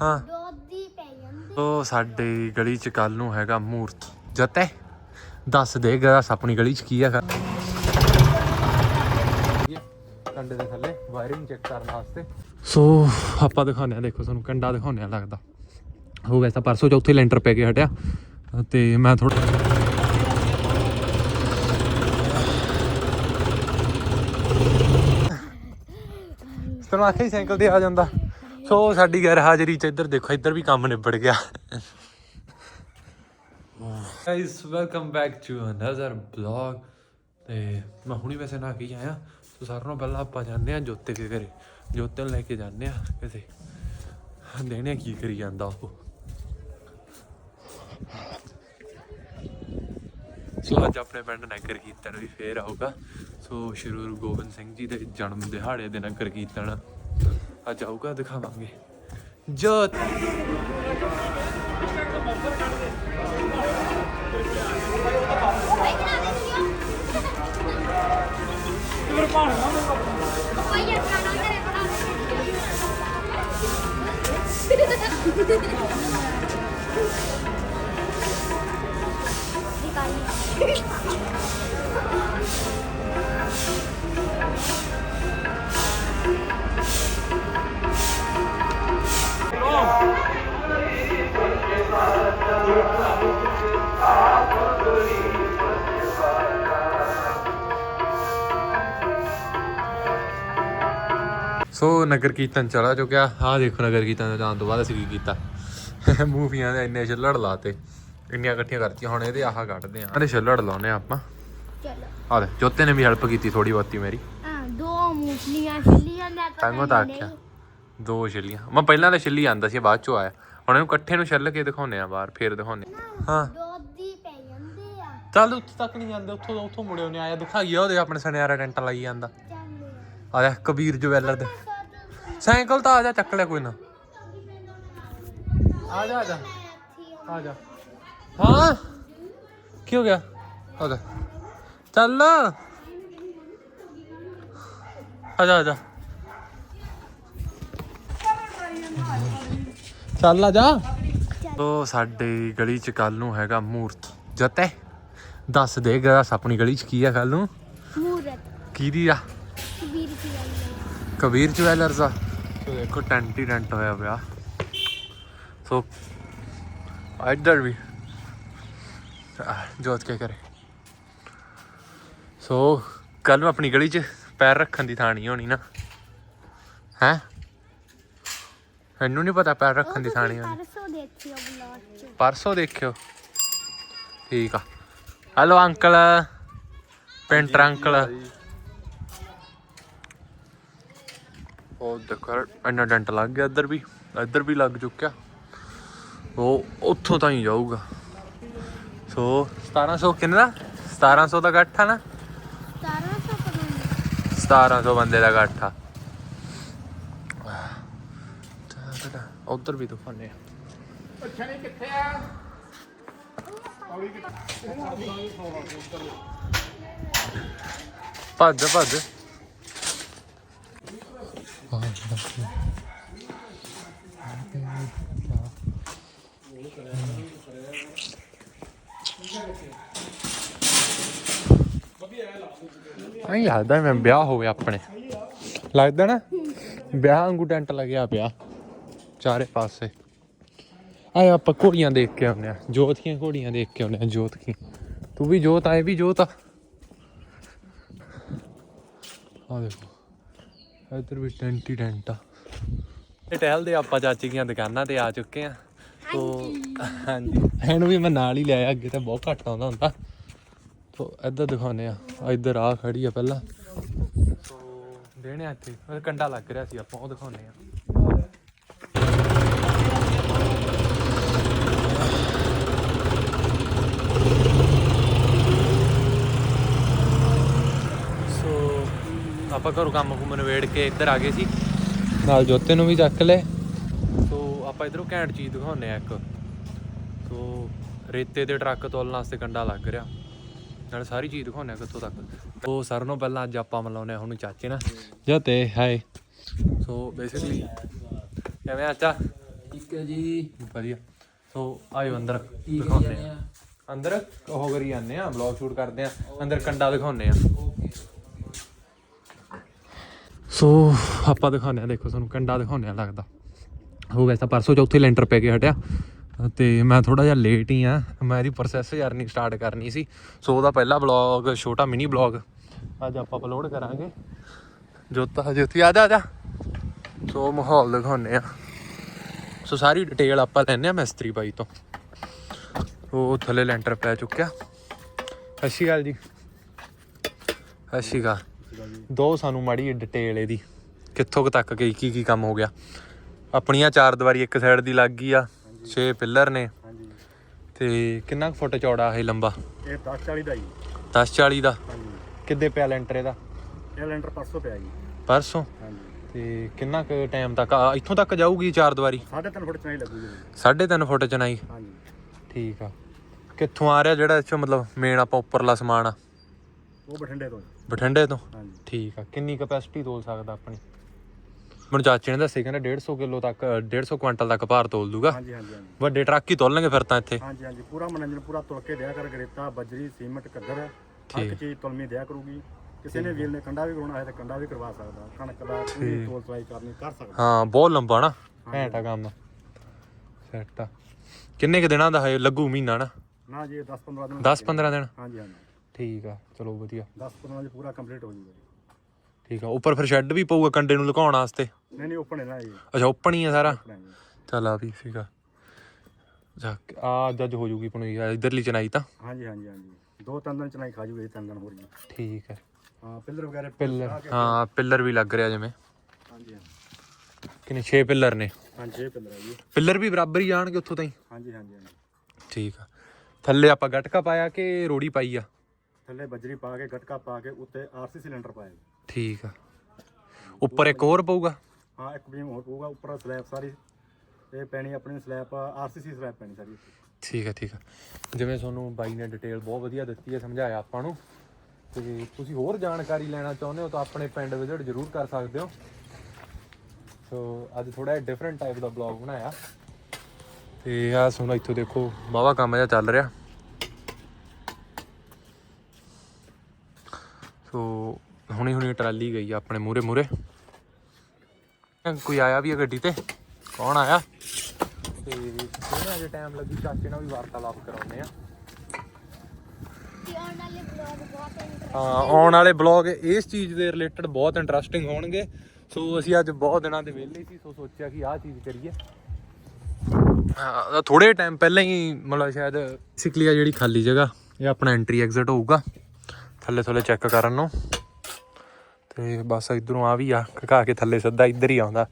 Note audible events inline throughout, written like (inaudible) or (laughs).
ਹਾਂ। ਦੋਦੀ ਪੈ ਜਾਂਦੀ। ਉਹ ਸਾਡੇ ਗਲੀ ਚ ਕੱਲ ਨੂੰ ਹੈਗਾ ਮੂਰਤ। ਜਤੇ ਦੱਸ ਦੇ ਗਰਾਸ ਆਪਣੀ ਗਲੀ ਚ ਕੀ ਹੈਗਾ ਕੰਡੇ ਦੇ ਥੱਲੇ ਵਾਇਰਿੰਗ ਚੈੱਕ ਕਰਨ ਵਾਸਤੇ। ਸੋ ਆਪਾਂ ਦਿਖਾਉਂਦੇ ਆ ਦੇਖੋ ਤੁਹਾਨੂੰ ਕੰਡਾ ਦਿਖਾਉਂਦੇ ਆ ਲੱਗਦਾ। ਹੋ ਗਿਆ ਤਾਂ ਪਰਸੋਂ ਚੌਥੇ ਲੈਂਟਰ ਪੈ ਕੇ ਹਟਿਆ। ਤੇ ਮੈਂ ਥੋੜਾ ਤੈਨੂੰ ਹੀ ਸਾਈਕਲ ਤੇ ਆ ਜਾਂਦਾ। ਸੋ ਸਾਡੀ ਗੈਰ ਹਾਜ਼ਰੀ ਚ ਇੱਧਰ ਦੇਖੋ, ਇੱਧਰ ਵੀ ਕੰਮ ਨਿਬੜ ਗਿਆ। Guys welcome back to another blog ਤੇ ਮੈਂ ਹੁਣੀ ਵੈਸੇ ਨਾ ਕੀ ਆਇਆ। ਸੋ ਸਾਰਿਆਂ ਨਾਲੋਂ ਪਹਿਲਾਂ ਆਪਾਂ ਜਾਂਦੇ ਆ ਜੋਤੇ ਦੇ ਘਰੇ। ਜੋਤੇ ਨੂੰ ਲੈ ਕੇ ਜਾਂਦੇ ਆ ਕਿਤੇ ਦੇਣੇ ਕੀ ਕਰੀ ਜਾਂਦਾ ਉਹ। ਸੋ ਅੱਜ ਆਪਣੇ ਪਿੰਡ ਨਗਰ ਕੀਰਤਨ ਵੀ ਫੇਰ ਆਊਗਾ। ਸੋ ਸ਼੍ਰੀ ਗੁਰੂ ਗੋਬਿੰਦ ਸਿੰਘ ਜੀ ਦੇ ਜਨਮ ਦਿਹਾੜੇ ਦੇ ਨਗਰ ਕੀਰਤਨ। ਅੱਜ ਆਊਗਾ ਦਿਖਾਵਾਂਗੇ। ਜੋਤ ਸੋ ਨਗਰ ਕੀਰਤਨ ਚਲਾ ਚੁੱਕਿਆ। ਆਹ ਦੇਖੋ ਨਗਰ ਕੀਰਤਨ ਜਾਣ ਤੋਂ ਬਾਅਦ ਅਸੀਂ ਕੀ ਕੀਤਾ? (laughs) ਮੂਵੀਆਂ ਦੇ ਇੰਨੇ ਛੱਲੜ ਲਾਤੇ। ਇੰਨੀਆਂ ਇਕੱਠੀਆਂ ਕਰਤੀਆਂ ਹੁਣ ਇਹਦੇ ਆਹ ਕੱਢਦੇ ਆ ਇਹਦੇ ਛੱਲੜ ਲਾਉਨੇ ਆਪਾਂ। ਚਲੋ। ਆਹ ਦੇ ਜੋਤੇ ਨੇ ਵੀ ਹੈਲਪ ਕੀਤੀ ਥੋੜੀ ਬਹੁਤੀ ਮੇਰੀ। ਹਾਂ ਦੋ ਮੂਸਲੀਆਂ ਛਿੱਲੀਆਂ ਲੈ ਕੇ ਤੈਨੂੰ ਤਾਂ ਆਖਿਆ। ਦੋ ਛਿੱਲੀਆਂ। ਮੈਂ ਪਹਿਲਾਂ ਤਾਂ ਛਿੱਲੀ ਆਂਦਾ ਸੀ ਬਾਅਦ ਚੋਂ ਆਇਆ। ਹੁਣ ਇਹਨੂੰ ਇਕੱਠੇ ਨੂੰ ਛੱਲ ਕੇ ਦਿਖਾਉਨੇ ਆ ਬਾਹਰ ਫੇਰ ਦਿਖਾਉਨੇ ਹਾਂ। ਦੋਦੀ ਪੈ ਜਾਂਦੀ ਆ। ਚੱਲ ਉੱਥੇ ਤੱਕ ਨਹੀਂ ਜਾਂਦੇ ਉੱਥੋਂ ਉੱਥੋਂ ਮੁੜਿਓ ਨੇ ਆਇਆ ਦਿਖਾਈਏ ਉਹਦੇ ਆਪਣੇ ਸੁਨਿਆਰਾ ਟੈਂਟ ਲਾਈ ਜਾਂਦਾ। ਆ ਜਾ ਕਬੀਰ ਜਵੈਲਰ ਦੇ। ਸਾਈਕਲ ਤਾਂ ਆ ਜਾ ਚੱਕ ਲੈ ਕੋਈ ਨਾ। ਆ ਜਾ ਆ ਜਾ। ਆ ਜਾ। ਹਾਂ? ਕੀ ਹੋ ਗਿਆ? ਆ ਜਾ। ਚੱਲ। ਆ ਜਾ ਆ ਜਾ। ਚੱਲ ਆ ਜਾ। ਉਹ ਸਾਡੇ ਗਲੀ ਚ ਕੱਲ ਨੂੰ ਹੈਗਾ ਮੂਰਤ। ਜਤੇ ਦੱਸ ਦੇ ਗਰਾਸ ਆਪਣੀ ਗਲੀ ਚ ਕੀ ਆ ਕੱਲ ਨੂੰ? ਮੂਰਤ। ਕਿਹਦੀ ਆ? ਕਬੀਰ ਆਈ ਕਬੀਰ ਜਵੈਲਰਸ ਦਾ। ਸੋ ਦੇਖੋ ਟੈਂਟ ਹੀ ਟੈਂਟ ਹੋਇਆ ਪਿਆ। ਸੋ ਇੱਧਰ ਵੀ। ਜੋਤ ਕੇ ਕਰੇ ਸੋ ਕੱਲ ਨੂੰ ਆਪਣੀ ਗਲੀ 'ਚ ਪੈਰ ਰੱਖਣ ਦੀ ਥਾਂ ਨਹੀਂ ਹੋਣੀ ਨਾ। ਹੈ? ਇਹਨੂੰ ਨਹੀਂ ਪਤਾ ਪੈਰ ਰੱਖਣ ਦੀ ਥਾਂ ਨਹੀਂ ਹੋਣੀ। ਪਰਸੋਂ ਦੇਖਿਓ ਬਲੌਗ ਚ। ਪਰਸੋਂ ਦੇਖਿਓ। ਠੀਕ ਆ। Hello uncle. Painter uncle. ਉਹ ਦੇਖੋ ਇੰਨਾ ਡੈਂਟ ਲੱਗ ਗਿਆ ਇੱਧਰ ਵੀ ਇੱਧਰ ਵੀ ਲੱਗ ਚੁੱਕਿਆ। ਉਹ ਉੱਥੋਂ ਤਾਂ ਹੀ ਜਾਊਗਾ। ਸੋ 1700 ਕਿੰਨੇ? ਦਾ 1700 ਦਾ ਗੱਠਾ ਨਾ? 1700 ਪਕਾਉਣੀ 1700 ਬੰਦੇ ਦਾ ਗੱਠਾ ਉਧਰ ਵੀ ਦਿਖਾਉਂਦੇ ਆ। ਭੱਜ ਭੱਜ। ਨਹੀਂ ਲੱਗਦਾ ਮੈਂ ਵਿਆਹ ਹੋ ਆਪਣੇ। ਲੱਗਦਾ ਨਾ, ਵਿਆਹ ਵਾਂਗੂ ਟੈਂਟ ਲੱਗਿਆ ਪਿਆ, ਚਾਰੇ ਪਾਸੇ। ਆਏ ਆਪਾਂ ਘੋੜੀਆਂ ਦੇਖ ਕੇ ਆਉਂਦੇ ਆ ਜੋਤ ਦੀਆਂ ਘੋੜੀਆਂ ਦੇਖ ਕੇ ਆਉਂਦੇ ਆ ਜੋਤ ਕੀ ਤੂੰ ਵੀ ਜੋਤ ਆਏ ਵੀ ਜੋਤ ਆ। ਆ ਦੇਖੋ। ਇੱਧਰ ਵੀ ਟੈਂਟ ਹੀ ਟੈਂਟ ਆ। ਇਹ ਟਹਿਲਦੇ ਆਪਾਂ ਚਾਚੀ ਦੀਆਂ ਦੁਕਾਨਾਂ ਤੇ ਆ ਚੁੱਕੇ ਆ। ਤੋ ਹਾਂਜੀ। ਇਹਨੂੰ ਵੀ ਮੈਂ ਨਾਲ ਹੀ ਲਿਆਇਆ ਅੱਗੇ ਤਾਂ ਬਹੁਤ ਘੱਟ ਆਉਂਦਾ ਹੁੰਦਾ। ਤੋ ਇੱਧਰ ਦਿਖਾਉਨੇ ਆ। ਆ ਇੱਧਰ ਆ ਖੜੀ ਆ ਪਹਿਲਾਂ। ਤੋ ਦੇਣੇ ਆ ਇੱਥੇ। ਕੰਡਾ ਲੱਗ ਰਿਹਾ ਸੀ ਆਪਾਂ ਉਹ ਦਿਖਾਉਨੇ ਆ। ਆਪਾਂ ਘਰੋਂ ਕੰਮ ਕੁਮ ਨਵੇੜ ਕੇ ਇੱਧਰ ਆ ਗਏ ਸੀ। ਨਾਲ ਜੋਤੇ ਨੂੰ ਵੀ ਚੱਕ ਲੈ। ਸੋ ਆਪਾਂ ਇਧਰੋਂ ਘੈਂਟ ਚੀਜ਼ ਦਿਖਾਉਨੇ ਆ ਇੱਕ। ਸੋ ਰੇਤੇ ਦੇ ਟਰੱਕ ਤੋਲਣ ਵਾਸਤੇ ਕੰਡਾ ਲੱਗ ਰਿਹਾ। ਨਾਲ ਸਾਰੀ ਚੀਜ਼ ਦਿਖਾਉਂਦੇ ਆ ਕਿੱਥੋਂ ਤੱਕ। ਉਹ ਸਰ ਨੂੰ ਪਹਿਲਾਂ ਅੱਜ ਆਪਾਂ ਮਿਲਾਉਂਦੇ ਆ ਹੁਣ ਚਾਚੇ ਨਾਲ। ਜੋ ਤੇ ਹਾਈ ਸੋ ਬੇਸਿਕਲੀ ਕਿਵੇਂ ਆ ਚਾ ਠੀਕ ਹੈ ਜੀ। ਵਧੀਆ। ਸੋ ਆਇਓ ਅੰਦਰ ਦਿਖਾਉਂਦੇ ਆ ਅੰਦਰ? ਉਹ ਕਰੀ ਜਾਂਦੇ ਆ ਵਲੌਗ ਸ਼ੂਟ ਕਰਦੇ ਆ ਅੰਦਰ ਕੰਡਾ ਦਿਖਾਉਂਦੇ ਆ ਸੋ ਆਪਾਂ ਦਿਖਾਉਂਦੇ ਆ ਦੇਖੋ ਤੁਹਾਨੂੰ ਕੰਡਾ ਦਿਖਾਉਂਦੇ ਆ ਲੱਗਦਾ। ਉਹ ਵੈਸਾ ਪਰਸੋਂ ਚੌਥੇ ਲੈਂਟਰ ਪੈ ਕੇ ਹਟਿਆ, ਤੇ ਮੈਂ ਥੋੜਾ ਜਿਹਾ ਲੇਟ ਹੀ ਆ ਮੈਂ ਇਹਦੀ ਪ੍ਰੋਸੈਸ ਜਰਨੀ ਸਟਾਰਟ ਕਰਨੀ ਸੀ। ਸੋ ਉਹਦਾ ਪਹਿਲਾ ਵਲੌਗ ਛੋਟਾ ਮਿਨੀ ਵਲੌਗ ਅੱਜ ਆਪਾਂ ਅਪਲੋਡ ਕਰਾਂਗੇ। ਜੋਤਾ ਜੋਤੀ ਆ ਜਾ ਆ ਜਾ। ਸੋ ਮਾਹੌਲ ਦਿਖਾਉਂਦੇ ਆ ਸੋ ਸਾਰੀ ਡਿਟੇਲ ਆਪਾਂ ਲੈਣੇ ਆ ਮਿਸਤਰੀ ਬਾਈ ਤੋਂ। ਉਹ ਥੱਲੇ ਲੈਂਟਰ ਪੈ ਚੁੱਕਿਆ। ਸਤਿ ਸ਼੍ਰੀ ਅਕਾਲ ਜੀ। ਸਤਿ ਸ਼੍ਰੀ ਅਕਾਲ। ਦੋ ਸਾਨੂੰ ਮਾੜੀ ਡਿਟੇਲ ਇਹਦੀ। ਕਿੱਥੋਂ ਕੁ ਤੱਕ ਗਈ ਕੀ ਕੀ ਕੰਮ ਹੋ ਗਿਆ। ਆਪਣੀਆਂ ਚਾਰ ਦੀਵਾਰੀ ਇੱਕ ਸਾਈਡ ਦੀ ਲੱਗ ਗਈ ਆ 6 ਪਿੱਲਰ ਨੇ। ਹਾਂਜੀ। ਤੇ ਕਿੰਨਾ ਕੁ ਫੁੱਟ ਚੌੜਾ ਇਹ ਲੰਬਾ? ਇਹ 1040 ਦਾ ਜੀ। 10 40 ਦਾ। ਹਾਂਜੀ। ਕਿੱਦੇ ਪਿਆ ਲੈਂਟਰ ਇਹਦਾ? ਇਹ ਲੈਂਟਰ ਪਰਸੋਂ ਪਿਆ ਜੀ। ਪਰਸੋਂ? ਹਾਂਜੀ। ਤੇ ਕਿੰਨਾ ਕੁ ਟਾਈਮ ਤੱਕ? ਆ, ਇੱਥੋਂ ਤੱਕ ਜਾਊਗੀ ਚਾਰ ਦੀਵਾਰੀ? 3.5 ਫੁੱਟ ਚਨਾਈ ਲੱਗੂਗੀ ਜੀ। 3.5 ਫੁੱਟ ਚਨਾਈ ਹਾਂਜੀ। ਠੀਕ ਆ। ਕਿੱਥੋਂ ਆ ਰਿਹਾ ਜਿਹੜਾ 'ਚੋਂ ਮਤਲਬ ਮੇਨ ਆਪਾਂ ਉੱਪਰਲਾ ਸਮਾਨ ਆ? ਉਹ ਬਠਿੰਡੇ ਤੋਂ ਜੀ। ਬਠਿੰਡੇ ਤੋਂ? ਹਾਂਜੀ। ਠੀਕ ਆ। ਕਿੰਨੀ ਕਪੈਸਿਟੀ ਤੋਲ ਸਕਦਾ ਆਪਣੀ? ਮੈਨੂੰ ਚਾਚੇ ਨੇ ਦੱਸਿਆ ਕਹਿੰਦਾ 150 ਕਿਲੋ ਤੱਕ 150 ਕੁਇੰਟਲ ਤੱਕ ਭਾਰ ਤੋਲ ਦੂਗਾ। ਹਾਂਜੀ ਹਾਂਜੀ ਹਾਂਜੀ। ਵੱਡੇ ਟਰੱਕ ਹੀ ਤੋਲਣਗੇ ਫਿਰ ਤਾਂ ਇੱਥੇ। ਹਾਂਜੀ ਹਾਂਜੀ। ਪੂਰਾ ਮਨੋਰੰਜਨ ਪੂਰਾ ਤੁਲ ਕੇ ਦਿਆ ਕਰ ਗਰੇਤਾ ਬਜਰੀ ਸੀਮਟ ਕੱਦਰ ਹਰ ਠੀਕ। ਇੱਕ ਚੀਜ਼ ਤੁਲਮੀ ਦਿਆ ਕਰੂਗੀ। ਕਿਸੇ ਨੇ ਵੀਲ ਨੇ ਕੰਡਾ ਵੀ ਕਰਾਉਣਾ ਹੈ ਤਾਂ ਕੰਡਾ ਵੀ ਕਰਵਾ ਸਕਦਾ। ਕਣਕ ਦਾ ਪੂਰੀ ਤੋਲ ਤਲਾਈ ਕਰਨੀ ਕਰ ਸਕਦਾ। ਹਾਂ ਬਹੁਤ ਲੰਬਾ ਨਾ। ਘੈਂਟ ਆ ਕੰਮ। ਸੈੱਟ ਆ। ਕਿੰਨੇ ਕੁ ਦਿਨਾਂ ਦਾ ਹੈ ਲੱਗੂ ਮਹੀਨਾ ਨਾ? ਨਾ ਜੀ 10 15 ਦਿਨ 10 15 ਦਿਨ? ਹਾਂਜੀ ਹਾਂਜੀ। ਠੀਕ ਆ ਚਲੋ ਵਧੀਆ। 10 15 ਦਿਨ ਪੂਰਾ ਕੰਪਲੀਟ ਹੋ ਜੂਗਾ ਜੀ। ਠੀਕ ਆ ਉੱਪਰ ਫਿਰ ਸ਼ੈੱਡ ਵੀ ਪਊਗਾ ਕੰਡੇ ਨੂੰ ਲੁਕਾਉਣ ਵਾਸਤੇ? ਨਹੀਂ ਨਹੀਂ ਓਪਨ ਹੈ ਨਾ ਜੀ ਅੱਛਾ ਓਪਨ ਹੀ ਆ ਸਾਰਾ? ਜੀ। ਚੱਲ ਆ ਵੀ ਸੀਗਾ ਜਾ ਆ ਜੱਜ ਹੋ ਜੂਗੀ ਪਣੂਈ ਆ ਇਧਰਲੀ ਚਨਾਈ ਤਾਂ? ਹਾਂਜੀ ਹਾਂਜੀ ਹਾਂਜੀ। ਦੋ ਤਿੰਨ ਦਿਨ ਚਨਾਈ ਖਾ ਜੂਗੀ ਤਿੰਨ ਦਿਨ ਹੋਰ ਜੀ ਠੀਕ ਹੈ ਹਾਂ ਪਿੱਲਰ ਵਗੈਰਾ ਪਿੱਲਰ ਹਾਂ ਪਿੱਲਰ ਵੀ ਲੱਗ ਰਿਹਾ ਜਿਵੇਂ। ਹਾਂਜੀ ਹਾਂਜੀ। ਕਿੰਨੇ 6 ਪਿੱਲਰ ਨੇ? ਹਾਂਜੀ ਇਹ ਪਿੱਲਰ ਹੈ ਜੀ। ਪਿੱਲਰ ਵੀ ਬਰਾਬਰ ਹੀ ਜਾਣਗੇ ਉੱਥੋਂ ਤਾਈਂ? ਹਾਂਜੀ ਹਾਂਜੀ ਹਾਂਜੀ। ਠੀਕ ਆ। ਥੱਲੇ ਆਪਾਂ ਗਟਕਾ ਪਾਇਆ ਕਿ ਰੋੜੀ ਪਾਈ ਆ? ਥੱਲੇ ਬਜਰੀ ਪਾ ਕੇ ਗਟਕਾ ਪਾ ਕੇ ਉੱਤੇ ਆਰਸੀ ਸਿਲੰਡਰ ਪਾਇਆ। ਜੀ ਠੀਕ ਆ। ਉੱਪਰ ਇੱਕ ਹੋਰ ਪਊਗਾ? ਹਾਂ ਇੱਕ ਬੀਮ ਹੋਰ ਪਊਗਾ ਉੱਪਰ ਸਲੈਬ ਸਾਰੀ ਇਹ ਪੈਣੀ ਆਪਣੀ ਸਲੈਬ ਆਰਸੀਸੀ ਸਲੈਬ ਪੈਣੀ ਸਾਰੀ। ਠੀਕ ਆ ਠੀਕ ਆ। ਜਿਵੇਂ ਤੁਹਾਨੂੰ ਬਾਈ ਨੇ ਡਿਟੇਲ ਬਹੁਤ ਵਧੀਆ ਦਿੱਤੀ ਹੈ ਸਮਝਾਇਆ ਆਪਾਂ ਨੂੰ। ਤੇ ਤੁਸੀਂ ਹੋਰ ਜਾਣਕਾਰੀ ਲੈਣਾ ਚਾਹੁੰਦੇ ਹੋ ਤਾਂ ਆਪਣੇ ਪਿੰਡ ਵਿਜ਼ਿਟ ਜ਼ਰੂਰ ਕਰ ਸਕਦੇ ਹੋ। ਸੋ ਅੱਜ ਥੋੜਾ ਜਿਹਾ ਡਿਫਰੈਂਟ ਟਾਈਪ ਦਾ ਬਲੌਗ ਬਣਾਇਆ। ਤੇ ਆ ਸੁਣੋ ਇੱਥੋਂ ਦੇਖੋ ਵਾਹਵਾ ਕੰਮ ਜਿਹਾ ਚੱਲ ਰਿਹਾ। ਸੋ ਹੁਣੀ ਹੁਣੀ ਟਰਾਲੀ ਗਈ ਆ ਆਪਣੇ ਮੂਰੇ ਮੂਰੇ ਕੋਈ ਆਇਆ ਵੀ ਆ ਗੱਡੀ ਤੇ? ਕੌਣ ਆਇਆ? ਤੇ ਥੋੜਾ ਜਿਹਾ ਟਾਈਮ ਲੱਗੀ ਚਾਚੇ ਨਾਲ ਵੀ ਵਾਰਤਾਲਾਪ ਕਰਾਉਂਦੇ ਆ। ਤੇ ਆਉਣ ਵਾਲੇ ਵਲੌਗ ਬਹੁਤ ਇੰਟਰਸਟਿੰਗ ਹਾਂ ਆਉਣ ਵਾਲੇ ਬਲੌਗ ਇਸ ਚੀਜ਼ ਦੇ ਰਿਲੇਟਡ ਬਹੁਤ ਇੰਟਰਸਟਿੰਗ ਹੋਣਗੇ। ਸੋ ਅਸੀਂ ਅੱਜ ਬਹੁਤ ਦਿਨਾਂ ਦੇ ਵਿਹਲੇ ਸੀ ਸੋ ਸੋਚਿਆ ਕਿ ਆਹ ਚੀਜ਼ ਕਰੀਏ। ਹਾਂ ਥੋੜੇ ਟਾਈਮ ਪਹਿਲਾਂ ਹੀ ਮਤਲਬ ਸ਼ਾਇਦ ਬੇਸਿਕਲੀ ਆ ਜਿਹੜੀ ਖਾਲੀ ਜਗ੍ਹਾ ਇਹ ਆਪਣਾ ਐਂਟਰੀ ਐਗਜ਼ਿਟ ਹੋਊਗਾ। ਥੱਲੇ ਥੱਲੇ ਚੈੱਕ ਕਰਨ ਨੂੰ। ਤੇ ਬਸ ਇਧਰੋਂ ਆ ਵੀ ਆ ਘਾ ਕੇ ਥੱਲੇ ਸਿੱਧਾ ਇੱਧਰ ਹੀ ਆਉਂਦਾ।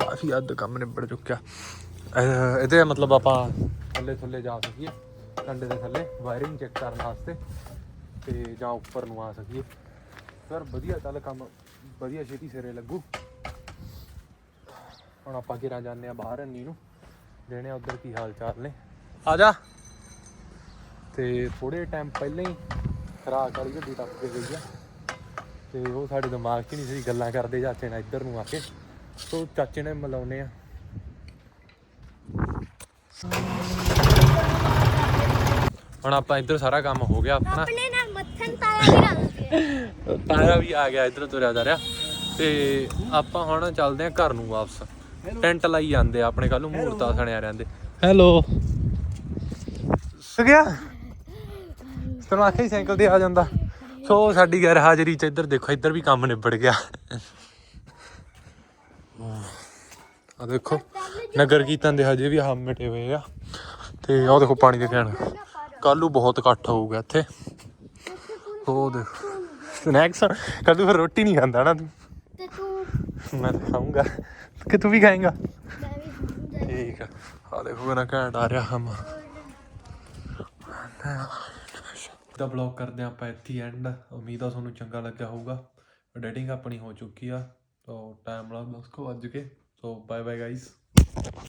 ਕਾਫੀ ਅੱਧ ਕੰਮ ਨਿਬੜ ਚੁੱਕਿਆ। ਇਹਦੇ ਮਤਲਬ ਆਪਾਂ ਥੱਲੇ ਥੱਲੇ ਜਾ ਸਕੀਏ। ਕੰਡੇ ਦੇ ਥੱਲੇ ਵਾਇਰਿੰਗ ਚੈੱਕ ਕਰਨ ਵਾਸਤੇ। ਤੇ ਜਾਂ ਉੱਪਰ ਨੂੰ ਆ ਸਕੀਏ। ਸਰ, ਵਧੀਆ ਚੱਲ ਕੰਮ। ਵਧੀਆ ਛੇਤੀ ਸਿਰੇ ਲੱਗੂ। ਹੁਣ ਆਪਾਂ ਕਿਰਾਂ ਜਾਂਦੇ ਆ ਬਾਹਰ, ਅੰਨੀ ਨੂੰ। ਦੇਣੇ ਆ ਉਧਰ ਕੀ ਹਾਲ ਚਾਲ ਨੇ। ਆ ਜਾ। ਤੇ ਥੋੜੇ ਟਾਈਮ ਪਹਿਲਾਂ ਹੀ ਖਰਾਕ ਵਾਲੀ ਗੱਡੀ ਟੱਪ ਕੇ ਗਈ ਆ। ਤੇ ਉਹ ਸਾਡੇ ਦਿਮਾਗ 'ਚ ਨਹੀਂ ਸੀ ਗੱਲਾਂ ਕਰਦੇ ਚਾਚੇ ਨਾਲ ਇੱਧਰ ਨੂੰ ਆ ਕੇ। ਸੋ ਚਾਚੇ ਨੇ ਮਿਲਾਉਨੇ ਆ। ਹੁਣ ਆਪਾਂ ਇੱਧਰ ਸਾਰਾ ਕੰਮ ਹੋ ਗਿਆ ਆਪਣਾ। ਆਪਣੇ ਨਾਲ ਮੱਥਨ ਤਾਇਆ ਵੀ ਰਲ ਗਿਆ ਤਾਰਾ ਵੀ ਆ ਗਿਆ ਇੱਧਰ ਤੁਰਿਆ ਜਾ ਰਿਹਾ। ਤੇ ਆਪਾਂ ਹੁਣ ਚੱਲਦੇ ਆ ਘਰ ਨੂੰ ਵਾਪਸ। ਟੈਂਟ ਲਾਈ ਜਾਂਦੇ ਆ ਆਪਣੇ ਕੱਲ ਨੂੰ ਮੂਰਤਾ ਸਣਿਆ ਰਹਿੰਦੇ। ਹੈਲੋ। ਗਿਆ? ਤੈਨੂੰ ਆਖਿਆ ਹੀ ਸਾਈਕਲ ਤੇ ਆ ਜਾਂਦਾ। ਸੋ ਸਾਡੀ ਗੈਰ ਹਾਜ਼ਰੀ ਚ ਇੱਧਰ ਦੇਖੋ ਇੱਧਰ ਵੀ ਕੰਮ ਨਿਬੜ ਗਿਆ। ਆ ਦੇਖੋ ਨਗਰ ਕੀਰਤਨ ਦੇ ਹਜੇ ਵੀ ਹਮ ਮਿਟੇ ਹੋਏ ਆ। ਤੇ ਆਹ ਦੇਖੋ ਪਾਣੀ ਦੇ ਕੈਨ ਕੱਲੂ ਬਹੁਤ ਇਕੱਠ ਹੋਊਗਾ ਇੱਥੇ। ਉਹ ਦੇਖੋ ਸਨੈਕਸ ਕੱਲ ਫਿਰ ਰੋਟੀ ਨਹੀਂ ਖਾਂਦਾ ਨਾ ਤੂੰ। ਤੇ ਤੂੰ ਮੈਂ ਤਾਂ ਖਾਊਂਗਾ। ਕਿ ਤੂੰ ਵੀ ਖਾਏਂਗਾ। ਠੀਕ ਆ। ਆ ਦੇਖੋ ਕਿੰਨਾ ਘੈਂਟ ਆ ਰਿਹਾ ਹਮ। ਦਾ ਬਲੌਗ ਕਰਦੇ ਹਾਂ ਆਪਾਂ ਇੱਥੇ ਐਂਡ ਉਮੀਦ ਆ ਤੁਹਾਨੂੰ ਚੰਗਾ ਲੱਗਿਆ ਹੋਊਗਾ। ਐਡੀਟਿੰਗ ਆਪਣੀ ਹੋ ਚੁੱਕੀ ਆ। ਤਾਂ ਟਾਈਮ ਨਾਲ ਬਸ ਕੋ ਅੱਜ ਕੇ। So bye bye guys